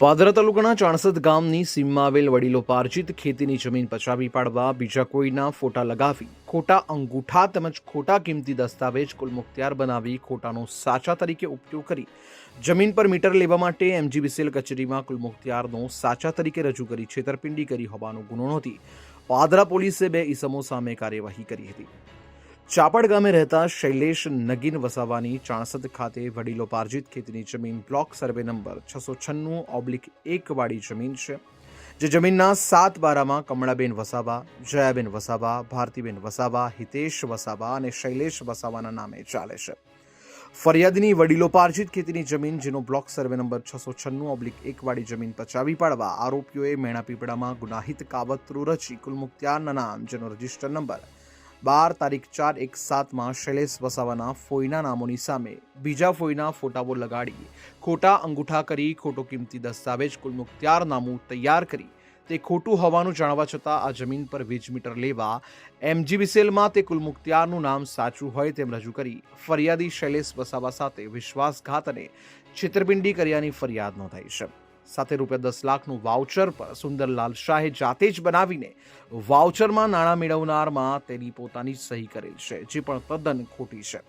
પાદરા તાલુકાના ચાણસદ ગામની સીમમાં આવેલ વડીલો પાર્જિત ખેતીની જમીન પચાવી પાડવા, બીજા કોઈના ફોટા લગાવી, ખોટા અંગૂઠા તેમજ ખોટા કિંમતી દસ્તાવેજ કુલ મુખ્તિયાર બનાવી ખોટાનો સાચા તરીકે ઉપયોગ કરી જમીન પર મીટર લેવા માટે એમજીબીસીએલ કચેરીમાં કુલ મુખ્તિયારનો સાચા તરીકે રજૂ કરી છેતરપિંડી કરી હોવાનો ગુનો નોંધી પાદરા પોલીસે બે ઈસમો સામે કાર્યવાહી કરી હતી. ચાપડ ગામે રહેતા શૈલેષ નગીન વસાવાની ચાણસદ ખાતે વડીલો પાર્જિત ખેતીની જમીન બ્લોક સર્વે નંબર છસો છન્નું ઓબ્લિક એક વાળી જમીન છે, જે જમીનના સાત બારામાં કમળાબેન વસાવા, જયાબેન વસાવા, ભારતીબેન વસાવા, હિતેશ વસાવા અને શૈલેષ વસાવાના નામે ચાલે છે. ફરિયાદની વડીલો પાર્જિત ખેતીની જમીન, જેનો બ્લોક સર્વે નંબર છસો છન્નું ઓબ્લિક એકવાળી જમીન પચાવી પાડવા આરોપીઓએ મેણાપીપળામાં ગુનાહિત કાવતરું રચી કુલ નામ જેનો રજિસ્ટર નંબર બાર તારીખ ચાર એક સાતમાં શૈલેષ વસાવાના ફોઈના નામોની સામે બીજા ફોઈના ફોટાઓ લગાડી. ખોટા અંગૂઠા કરી, ખોટો કિંમતી દસ્તાવેજ, કુલ મુખ્તિયારનામું તૈયાર કરી. તે ખોટું હોવાનું જાણવા છતાં આ જમીન પર વીજ મીટર લેવા એમજીબીસીએલમાં તે કુલ મુખ્તિયારનું નામ સાચું હોય તેમ રજૂ કરી ફરિયાદી શૈલેષ વસાવા સાથે વિશ્વાસઘાત અને છેતરપિંડી કર્યાની ફરિયાદ નોંધાઈ છે. સાથે રૂપિયા દસ લાખનું વાઉચર પર સુંદરલાલ શાહે જાતે જ બનાવીને વાઉચરમાં નાણાં મેળવનારમાં તેની પોતાની સહી કરેલ છે, જે પણ તદ્દન ખોટી છે.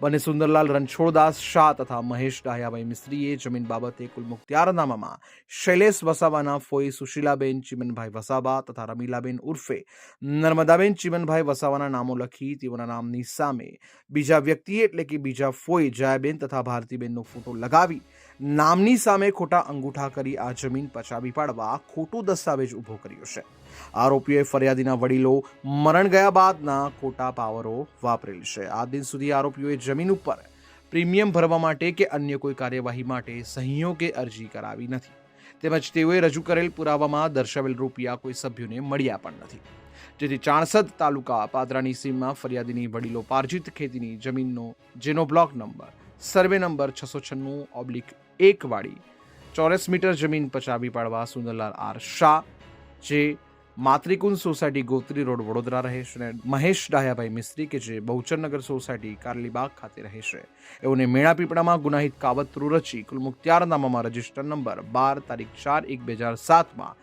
બંને સુંદરલાલ રણછોડદાસ શાહ તથા મહેશ ડાયાભાઈ મિસ્ત્રીએ જમીન બાબતે કુલ મુખ્તિયારનામામાં શૈલેષ વસાવાના ફોઈ સુશીલાબેન, ચિમનભાઈ વસાવા તથા રમીલાબેન ઉર્ફે નર્મદાબેન, ચિમનભાઈ વસાવાના નામો લખી તેઓના નામની સામે બીજા વ્યક્તિએ એટલે કે બીજા ફોઈ જયાબેન તથા ભારતીબેનનો ફોટો લગાવી નામની સામે ખોટા અંગૂઠા કરી આ જમીન પચાવી પાડવા ખોટું દસ્તાવેજ ઊભો કર્યો છે. આરોપીઓએ ફરિયાદીના વડીલો મરણ ગયા બાદના ખોટા પાવરો વાપરેલ છે. આ દિન સુધી આરોપીઓએ જમીન ઉપર પ્રીમિયમ ભરવા માટે કે અન્ય કોઈ કાર્યવાહી માટે સહીઓ કે અરજી કરાવી નથી. તેમજ તેઓએ રજૂ કરેલ પુરાવામાં દર્શાવેલ રૂપિયા કોઈ સભ્યોને મળ્યા પણ નથી. જેથી ચાણસદ તાલુકા પાદરાની સીમમાં ફરિયાદીની વડીલો પાર્જિત ખેતીની જમીનનો, જેનો બ્લોક નંબર, સર્વે નંબર છસો છન્નું ઓબ્લિક એક વાળી ચોરસ મીટર જમીન પચાવી પાડવા સુંદરલાલ આર શાહ, જે માતૃકુંજ સોસાયટી ગોત્રી રોડ વડોદરા રહે છે, અને મહેશ ડાયાભાઈ મિસ્ત્રી કે જે બહુચરનગર સોસાયટી કારલીબાગ ખાતે રહે છે. એઓને મેણાપીપળામાં ગુનાહિત કાવતરું રચી કુલ મુખ્તિયારનામામાં રજિસ્ટર નંબર બાર તારીખ ચાર એક બે હજાર સાતમાં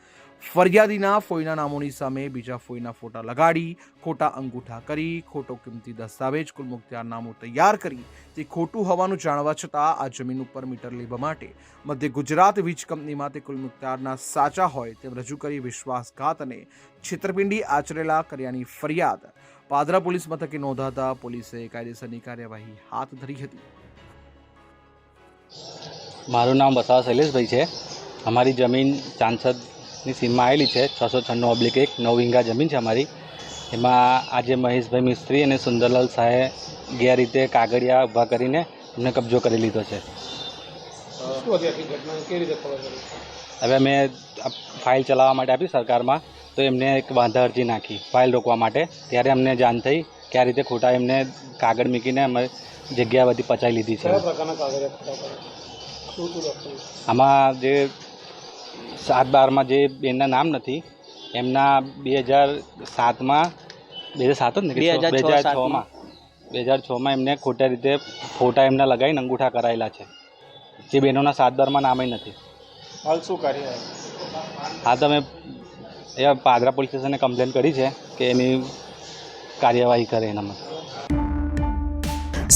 ફરિયાદીના ફોઈના નામોની સામે બીજા ફોઈના ફોટા લગાડી, ખોટા અંગૂઠા કરી, ખોટો કિંમતી દસ્તાવેજ કુલ મુખ્તિયારનામું તૈયાર કરી તે ખોટું હોવાનું જાણવા છતાં આ જમીન ઉપર મીટર લેવા માટે મધ્ય ગુજરાત વીજ કંપનીમાં તે કુલ મુખ્તિયારના સાચા હોય તેમ રજૂ કરી વિશ્વાસઘાત અને છેતરપિંડી આચરેલા કર્યાની ફરિયાદ. પાદરા પોલીસ મથકે નોંધાતા પોલીસે કાયદેસરની કાર્યવાહી હાથ ધરી હતી. મારું નામ વસાવા શૈલેષભાઈ છે. અમારી જમીન ચાંસદની સીમમાં આવેલી છે. છસો છન્નું ઓબ્લિક એક નવ વીંગા જમીન છે અમારી. એમાં આજે મહેશભાઈ મિસ્ત્રી અને સુંદરલાલ શાહે ગેરરીતે કાગળિયા ઊભા કરીને એમને કબજો કરી લીધો છે. હવે અમે ફાઇલ ચલાવવા માટે આપી સરકારમાં તો એમને એક વાંધા અરજી નાખી ફાઇલ રોકવા માટે. ત્યારે અમને જાણ થઈ કે આ રીતે ખોટા એમને કાગળ મૂકીને અમે જગ્યા બધી પચાવી લીધી છે. આમાં જે સાત બારમાં જે બેનના નામ નથી એમના બે હજાર સાતમાં બે હજાર સાત જ ને બે હજાર છમાં. બે હજાર છમાં એમને ખોટા રીતે ફોટા એમના લગાવીને અંગૂઠા કરાયેલા છે. જે બહેનોના સાત બારમાં નામે નથી. હાલ શું કરી હા તમે એ પાદરા પોલીસ સ્ટેશને કમ્પ્લેન કરી છે કે એની કાર્યવાહી કરે એનામાં.